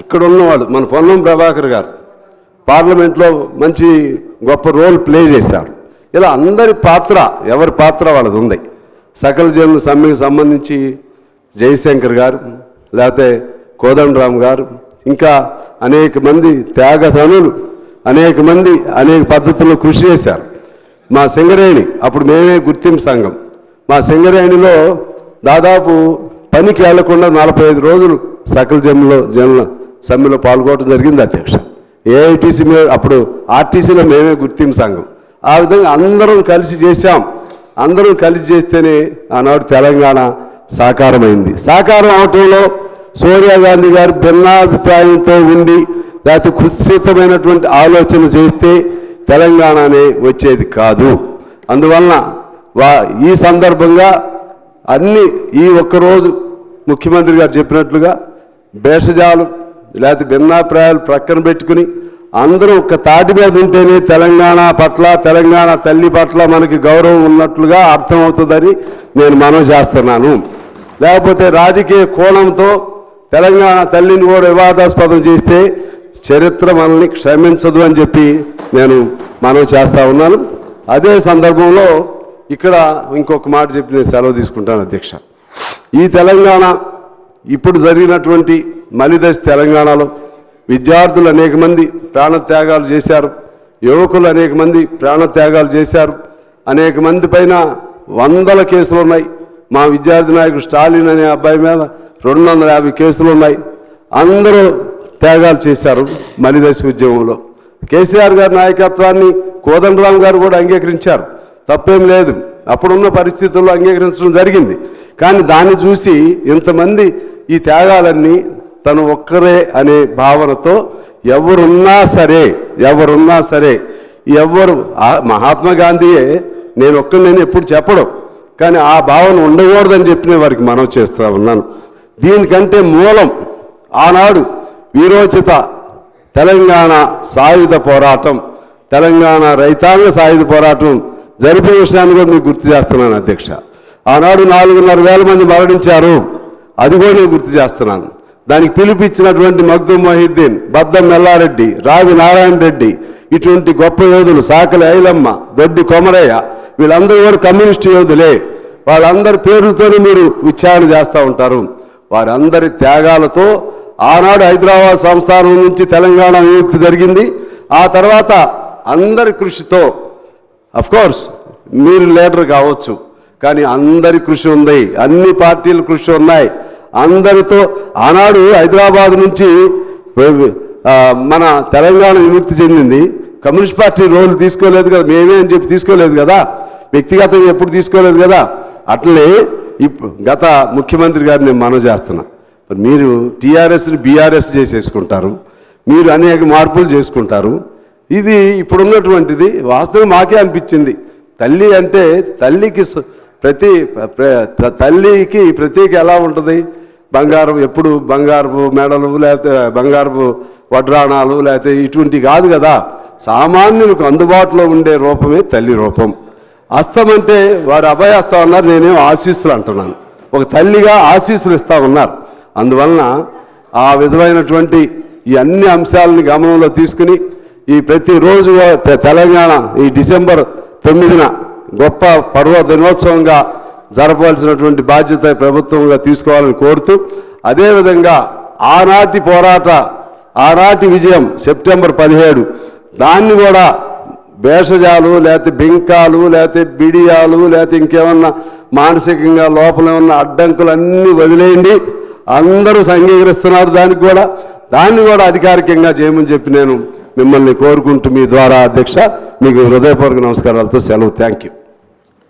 ఇక్కడ ఉన్నవాళ్ళు మన పొన్నం ప్రభాకర్ గారు పార్లమెంట్లో మంచి గొప్ప రోల్ ప్లే చేశారు. ఇలా అందరి పాత్ర ఎవరి పాత్ర వాళ్ళది ఉంది. సకల జనుల సమ్మెకి సంబంధించి జయశంకర్ గారు లేకపోతే కోదండరామ్ గారు ఇంకా అనేక మంది త్యాగధనులు అనేక మంది అనేక పద్ధతుల్లో కృషి చేశారు. మా సింగరేణి అప్పుడు మేమే గుర్తింపు సంఘం. మా సింగరేణిలో దాదాపు పనికి వెళ్ళకుండా నలభై ఐదు రోజులు సకల జన్మలో జన్మ సమ్మెలో పాల్గొనడం జరిగింది అధ్యక్ష. ఏఐటీసీ అప్పుడు ఆర్టీసీలో మేమే గుర్తింపు సంఘం. ఆ విధంగా అందరం కలిసి చేశాం. అందరం కలిసి చేస్తేనే ఆనాడు తెలంగాణ సాకారమైంది. సాకారం అవటంలో సోనియా గాంధీ గారు భిన్నాభిప్రాయంతో ఉండి లేకపోతే కుత్సితమైనటువంటి ఆలోచన చేస్తే తెలంగాణనే వచ్చేది కాదు. అందువలన వా ఈ సందర్భంగా అన్ని ఈ ఒక్కరోజు ముఖ్యమంత్రి గారు చెప్పినట్లుగా భేషజాలు లేకపోతే భిన్నాభిప్రాయాలు ప్రక్కన పెట్టుకుని అందరూ ఒక తాటి మీద ఉంటేనే తెలంగాణ పట్ల తెలంగాణ తల్లి పట్ల మనకి గౌరవం ఉన్నట్లుగా అర్థమవుతుందని నేను మనవి చేస్తున్నాను. లేకపోతే రాజకీయ కోణంతో తెలంగాణ తల్లిని కూడా వివాదాస్పదం చేస్తే చరిత్ర మనల్ని క్షమించదు అని చెప్పి నేను మనవి చేస్తూ ఉన్నాను. అదే సందర్భంలో ఇక్కడ ఇంకొక మాట చెప్పి నేను సెలవు తీసుకుంటాను అధ్యక్ష. ఈ తెలంగాణ ఇప్పుడు జరిగినటువంటి మలిదశ తెలంగాణలో విద్యార్థులు అనేక మంది ప్రాణత్యాగాలు చేశారు. యువకులు అనేక మంది ప్రాణత్యాగాలు చేశారు. అనేక మంది పైన వందల కేసులు ఉన్నాయి. మా విద్యార్థి నాయకుడు స్టాలిన్ అనే అబ్బాయి మీద రెండు వందల యాభై కేసులు ఉన్నాయి. అందరూ త్యాగాలు చేశారు మలిదశ ఉద్యమంలో. కేసీఆర్ గారి నాయకత్వాన్ని కోదండరామ్ గారు కూడా అంగీకరించారు. తప్పేం లేదు. అప్పుడున్న పరిస్థితుల్లో అంగీకరించడం జరిగింది. కానీ దాన్ని చూసి ఇంతమంది ఈ త్యాగాలన్నీ తను ఒక్కరే అనే భావనతో ఎవరున్నా సరే ఎవరున్నా సరే ఎవరు ఆ- మహాత్మా గాంధీయే నేను ఒక్కరు నేను ఎప్పుడు చెప్పడం కానీ ఆ భావన ఉండకూడదని చెప్పిన వారికి మనం చేస్తూ ఉన్నాను. దీనికంటే మూలం ఆనాడు వీరోచిత తెలంగాణ సాయుధ పోరాటం తెలంగాణ రైతాంగ సాయుధ పోరాటం జరిపిన విషయాన్ని కూడా మీకు గుర్తు చేస్తున్నాను అధ్యక్ష. ఆనాడు నాలుగున్నర వేల మంది మరణించారు. అది కూడా నేను గుర్తు చేస్తున్నాను. దానికి పిలిపించినటువంటి మగ్దుం మొహిద్దీన్ బద్దం మెల్లారెడ్డి రావి నారాయణ రెడ్డి ఇటువంటి గొప్ప యోధులు సాకలి ఐలమ్మ దొడ్డి కొమరయ్య వీళ్ళందరూ కూడా కమ్యూనిస్ట్ యోధులే. వాళ్ళందరి పేర్లతోనే మీరు విచారణ చేస్తూ ఉంటారు. వారందరి త్యాగాలతో ఆనాడు హైదరాబాద్ సంస్థానం నుంచి తెలంగాణ విముక్తి జరిగింది. ఆ తర్వాత అందరి కృషితో అఫ్కోర్స్ మీరు లీడర్ కావచ్చు. కానీ అందరి కృషి ఉంది. అన్ని పార్టీల కృషి ఉన్నాయి. అందరితో ఆనాడు హైదరాబాద్ నుంచి మన తెలంగాణ విముక్తి చెందింది. కమ్యూనిస్ట్ పార్టీ రోల్ తీసుకోలేదు కదా మేమే అని చెప్పి తీసుకోలేదు కదా. వ్యక్తిగతంగా ఎప్పుడు తీసుకోలేదు కదా. అట్లే గత ముఖ్యమంత్రి గారిని నేను మనవి చేస్తున్నా. మరి మీరు టీఆర్ఎస్ని బీఆర్ఎస్ చేసేసుకుంటారు. మీరు అనేక మార్పులు చేసుకుంటారు. ఇది ఇప్పుడున్నటువంటిది వాస్తవం మాకే అనిపించింది. తల్లి అంటే తల్లికి ప్రతి తల్లికి ప్రతీక ఎలా ఉంటుంది? బంగారం ఎప్పుడు బంగారపు మెడలు లేకపోతే బంగారపు వడ్రాణాలు లేకపోతే ఇటువంటి కాదు కదా. సామాన్యులకు అందుబాటులో ఉండే రూపమే తల్లి రూపం. అస్తం అంటే వారు అభయస్తం అన్నారు నేనేం ఆశీస్సులు అంటున్నాను. ఒక తల్లిగా ఆశీస్సులు ఇస్తా ఉన్నారు. అందువలన ఆ విధమైనటువంటి ఈ అన్ని అంశాలని గమనంలో తీసుకుని ఈ ప్రతిరోజు తె- తెలంగాణ ఈ డిసెంబర్ తొమ్మిదిన గొప్ప పర్వ దినోత్సవంగా జరపవలసినటువంటి బాధ్యత ప్రభుత్వంగా తీసుకోవాలని కోరుతూ అదేవిధంగా ఆనాటి పోరాట ఆనాటి విజయం సెప్టెంబర్ పదిహేడు దాన్ని కూడా భేషజాలు లేకపోతే బింకాలు లేకపోతే బిడియాలు లేకపోతే ఇంకేమన్నా మానసికంగా లోపల ఉన్న అడ్డంకులు అన్నీ వదిలేయండి. అందరూ సంఘీకరిస్తున్నారు దానికి కూడా. దాన్ని కూడా అధికారికంగా చేయమని చెప్పి నేను మిమ్మల్ని కోరుకుంటూ మీ ద్వారా అధ్యక్ష మీకు హృదయపూర్వక నమస్కారాలతో సెలవు. Thank you